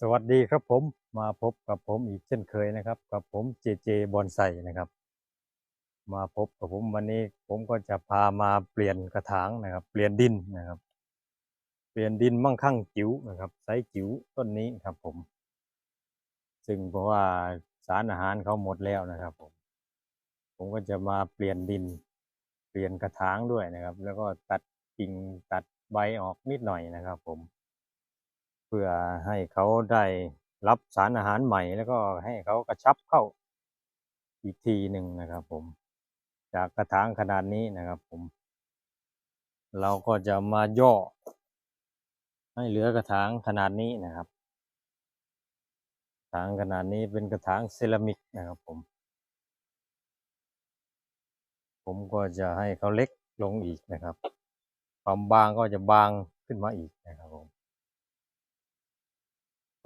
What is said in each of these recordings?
สวัสดีครับผมมาพบกับผมอีกเช่นเคยนะครับ กับผมเจเจบอนไซนะครับ มาพบกับผมวันนี้ผมก็จะพามาเปลี่ยนกระถางนะครับ เปลี่ยนดินนะครับ เปลี่ยนดินมั่งคั่งจิ๋วนะครับไซจิ๋วต้นนี้ครับผม ซึ่งเพราะว่าสารอาหารเขาหมดแล้วนะครับผมผมก็จะมาเปลี่ยนดิน เปลี่ยนกระถางด้วยนะครับ แล้วก็ตัดกิ่งตัดใบออกนิดหน่อยนะครับ ผม เพื่อให้เขาได้รับสารอาหารใหม่ แล้วก็ให้เขากระชับเข้าอีกทีหนึ่งนะครับ ผม จากกระถางขนาดนี้นะครับ ผม เราก็จะมาย่อ ให้เหลือกระถางขนาดนี้นะครับกระถางขนาดนี้เป็นกระถางเซรามิกนะครับผม ผมก็จะให้เขาเล็กลงอีกนะครับ ความบางก็จะบางขึ้นมาอีกนะครับผม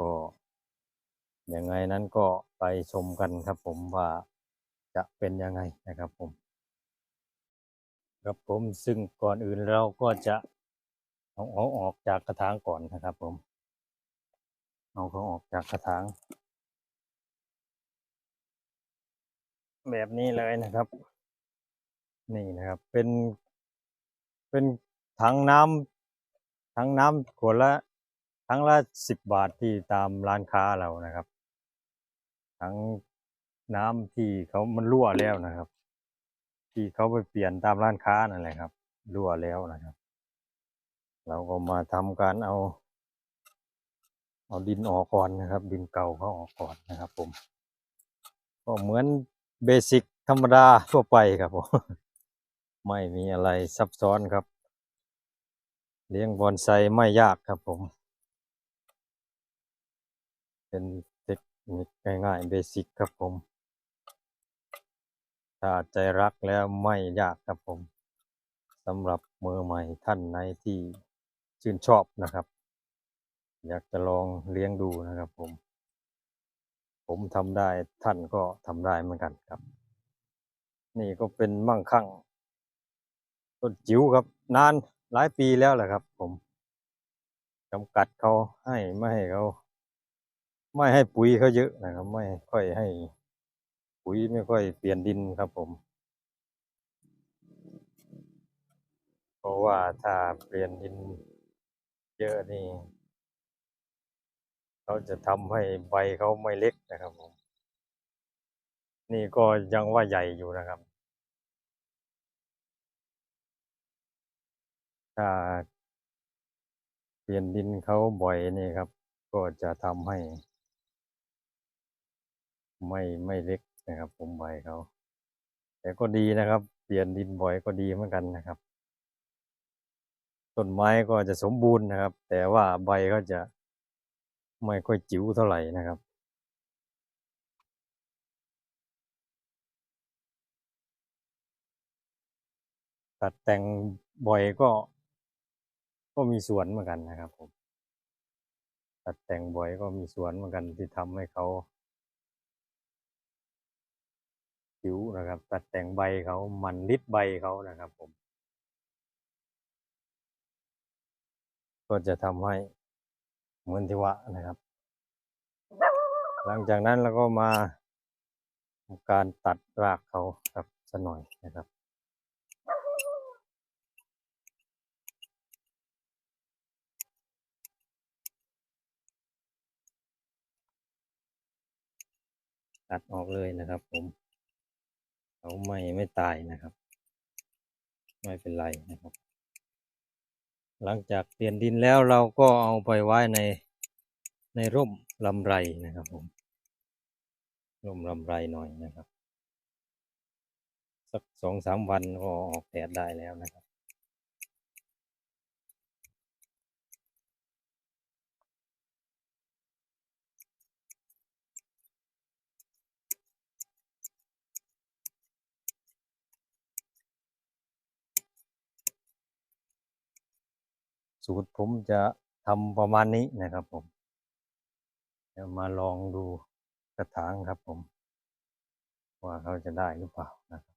ก็ยังไงนั้นก็ไปชมกันครับผมว่าจะเป็นยังไงนะครับผมครับผมซึ่งก่อนอื่นเราก็จะเอาเอาออกจากกระถางก่อนนะครับผม เอาเขาออกจากกระถาง แบบนี้เลยนะครับ นี่นะครับ เป็นเป็นถังน้ำถังน้ำขวดละ ถังละสิบบาทที่ตามร้านค้าเรานะครับถังน้ำที่เขามันรั่วแล้วนะครับ ที่เขาไปเปลี่ยนตามร้านค้านั่นแหละครับ รั่วแล้วนะครับ เราก็มาทำการเอา เอาดินออกก่อนนะครับ ดินเก่าเขาออกก่อนนะครับ ผม ก็เหมือนเบสิกธรรมดาทั่วไปครับผมไม่มีอะไรซับซ้อนครับ เลี้ยงบอนไซไม่ยากครับผม เป็นเทคนิคง่ายๆเบสิกครับผม ถ้าใจรักแล้วไม่ยากครับผมสำหรับมือใหม่ท่านในที่ชื่นชอบนะครับ อยากจะลองเลี้ยงดูนะครับผม ผมทำได้ท่านก็ทำได้เหมือนกันครับ นี่ก็เป็นมั่งคั่งต้นจิ๋วครับ นานหลายปีแล้วแหละครับ ผมจำกัดเขาให้ไม่ให้เขา ไม่ให้ปุ๋ยเขาเยอะนะครับ ไม่ค่อยให้ ปุ๋ยไม่ค่อยเปลี่ยนดินครับผม เพราะว่าถ้าเปลี่ยนดินเยอะนี่เขาจะทำให้ใบเขาไม่เล็กนะครับผม นี่ก็ยังว่าใหญ่อยู่นะครับ ถ้าเปลี่ยนดินเขาบ่อยนี่ครับ ก็จะทำให้ ไม่ไม่เล็กนะครับ ผมใบเขาแต่ก็ดีนะครับ เปลี่ยนดินบ่อยก็ดีเหมือนกันนะครับ ต้นไม้ก็จะสมบูรณ์นะครับ แต่ว่าใบก็จะไม่ค่อยจิ๋วเท่าไหร่นะครับตัดแต่งบ่อยก็ ก็มีส่วนเหมือนกันนะครับผมตัดแต่งบ่อยก็มีส่วนเหมือนกันที่ทำให้เขา จิ๋วนะครับ ตัดแต่งใบเขามันลิดใบเขานะครับผม ก็จะทำให้เหมือนที่ว่านะครับ หลังจากนั้นเราก็มาการตัดรากเขาครับสักหน่อยนะครับตัดออกเลยนะครับผม เขาไม่ไม่ตายนะครับ ไม่เป็นไรนะครับ หลังจากเปลี่ยนดินแล้วเราก็เอาไปไว้ในในร่มลำไรนะครับผมร่มลำไรหน่อยนะครับ สักสองสามวันก็ออกแดดได้แล้วนะครับ สูตรผมจะทำประมาณนี้นะครับผมเดี๋ยวมาลองดูกระถางครับผม ว่าเขาจะได้หรือเปล่านะครับ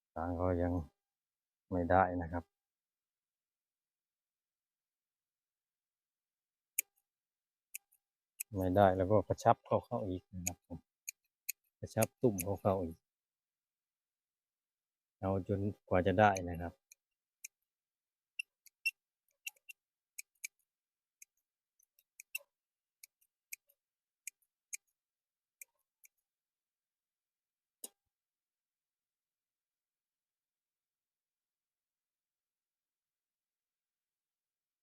กระถางเขายังไม่ได้นะครับไม่ได้แล้วก็กระชับเข้าเข้าอีกนะครับผมกระชับตุ่มเข้าเข้าอีก เอาจนกว่าจะได้นะครับ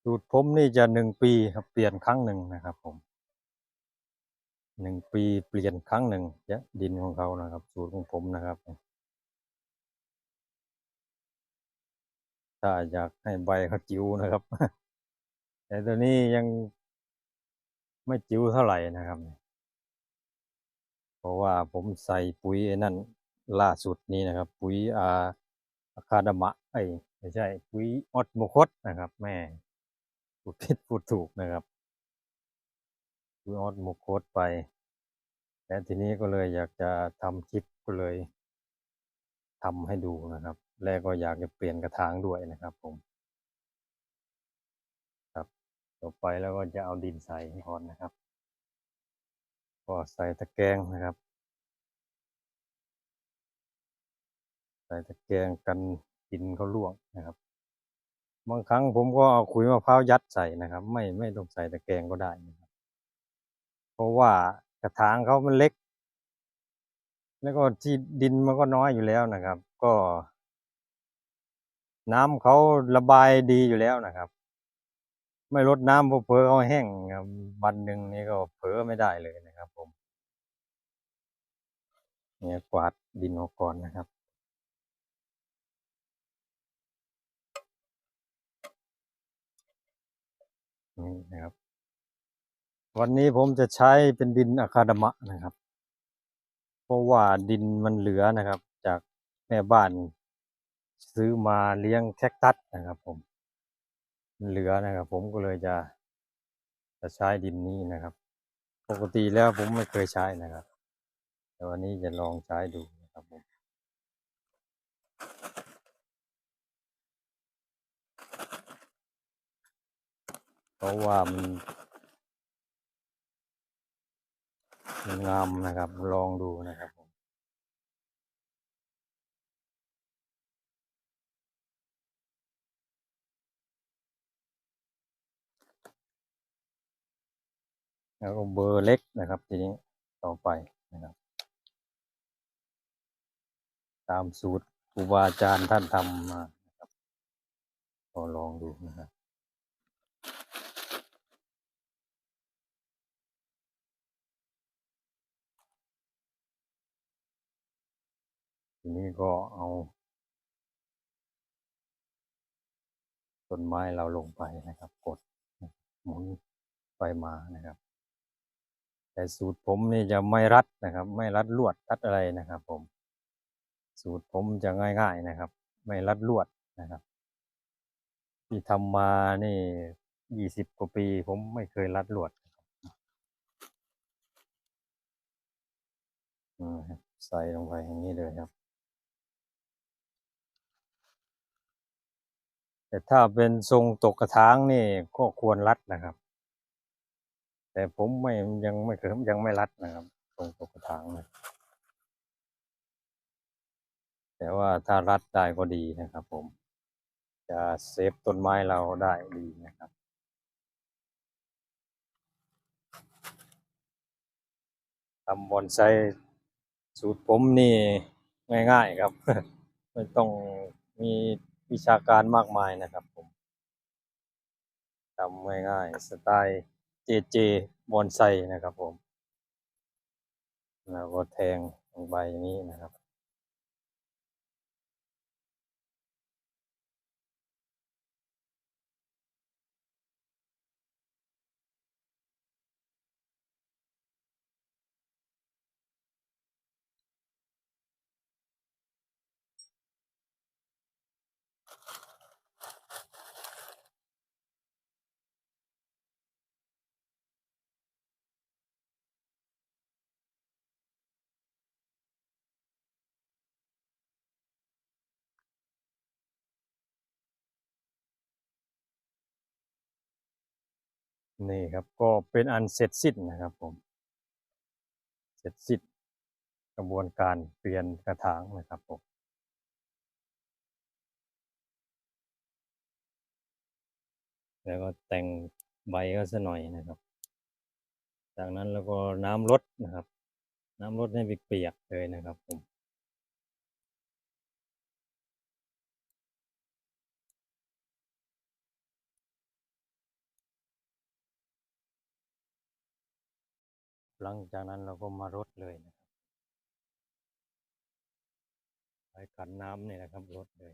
สูตรผมนี่จะหนึ่งปีครับเปลี่ยนครั้งหนึ่งนะครับผมหนึ่งปีเปลี่ยนครั้งหนึ่งจะดินของเขานะครับ สูตรของผมนะครับ ถ้าอยากให้ใบเขาจิ๋วนะครับ แต่ตัวนี้ยังไม่จิ๋วเท่าไหร่นะครับ เพราะว่าผมใส่ปุ๋ยนั่นล่าสุดนี้นะครับ ปุ๋ยอาคาดมะไอไม่ใช่ ปุ๋ยออดโมคดนะครับ แม่ พูดผิดพูดถูกนะครับปุ๋ยออดโมคดไป และทีนี้ก็เลยอยากจะทำคลิปก็เลยทำให้ดูนะครับ แล้วก็อยากจะเปลี่ยนกระถางด้วยนะครับผม ครับต่อไปแล้วก็จะเอาดินใส่ก่อนนะครับ ก็ใส่ตะแกรงนะครับ ใส่ตะแกรงกันดินเขาล่วงนะครับ บางครั้งผมก็เอาขุยมะพร้าวยัดใส่นะครับ ไม่ไม่ต้องใส่ตะแกรงก็ได้นะครับ เพราะว่ากระถางเขามันเล็ก แล้วก็ที่ดินมันก็น้อยอยู่แล้วนะครับ ก็ น้ำเขาระบายดีอยู่แล้วนะครับ ไม่ลดน้ำเผลอเขาแห้งครับวันหนึ่งนี่ก็เผลอไม่ได้เลยนะครับ ผม เนี่ยกวาดดินออกก่อนนะครับ นี่นะครับ วันนี้ผมจะใช้เป็นดินอะคาดามะนะครับ เพราะว่าดินมันเหลือนะครับ จากแม่บ้านซื้อมาเลี้ยงแคคตัสนะครับ ผมมันเหลือนะครับ ผมก็เลยจะจะใช้ดินนี้นะครับ ปกติแล้วผมไม่เคยใช้นะครับ แต่วันนี้จะลองใช้ดูนะครับผมเพ ราะว่ามันมันงามนะครับ ลองดูนะครับผมแล้วก็เบอร์เล็กนะครับ ทีนี้ต่อไปนะครับ ตามสูตรครูบาอาจารย์ท่านทำมานะครับก็ลองดูนะครับ ทีนี้ก็เอาต้นไม้เราลงไปนะครับ กดหมุนไปมานะครับ แต่สูตรผมนี่จะไม่รัดนะครับ ไม่รัดลวดรัดอะไรนะครับ ผม สูตรผมจะง่ายๆนะครับ ไม่รัดลวดนะครับ ที่ทำมานี่ยี่สิบกว่าปี ผมไม่เคยรัดลวดใส่ลงไปอย่างนี้เลยครับ แต่ถ้าเป็นทรงตกกระถางนี่ก็ควรรัดนะครับ แต่ผมไม่ยังไม่เคยยังไม่รัดนะครับ ทรงตกกระถางนะแต่ว่าถ้ารัดได้ก็ดีนะครับ ผม จะเซฟต้นไม้เราได้ดีนะครับทำบอนไซสูตรผมนี่ง่าย ๆ ครับ ไม่ต้องมี วิชาการมากมายนะครับผมทำง่ายๆสไตล์เจเจบอนไซนะครับผมแล้วก็แทงลงไปอย่างนี้นะครับ นี่ครับก็เป็นอันเสร็จสิ้นนะครับผม เสร็จสิ้นกระบวนการเปลี่ยนกระถางนะครับผม แล้วก็แต่งใบก็สักหน่อยนะครับ จากนั้นแล้วก็น้ำลดนะครับ น้ำลดให้เปียกเลยนะครับผมหลังจากนั้นเราก็มารดเลยนะครับใช้ขันน้ำเนี่ยนะครับรดเลย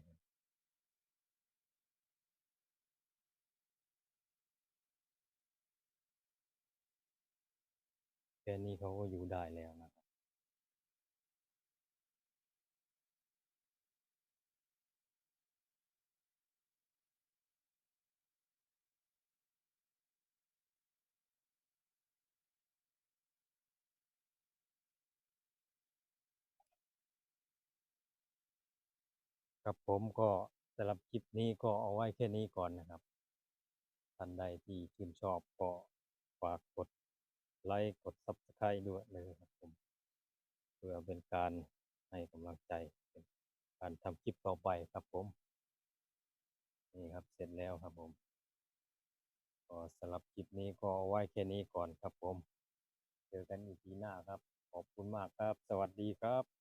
ค่นี้เขาก็อยู่ได้แล้วนะครับครับผมก็สำหรับคลิปนี้ก็เอาไว้แค่นี้ก่อนนะครับ ท่านใดที่ชื่นชอบก็ฝากกด ไลค์กด Subscribe ด้วยเลยครับผมเพื่อเป็นการให้กำลังใจเป็นการทำคลิปต่อไปครับผม นี่ครับเสร็จแล้วครับผมก็สำหรับคลิปนี้ก็เอาไว้แค่นี้ก่อนครับผม เจอกันอีกทีหน้าครับ ขอบคุณมากครับ สวัสดีครับ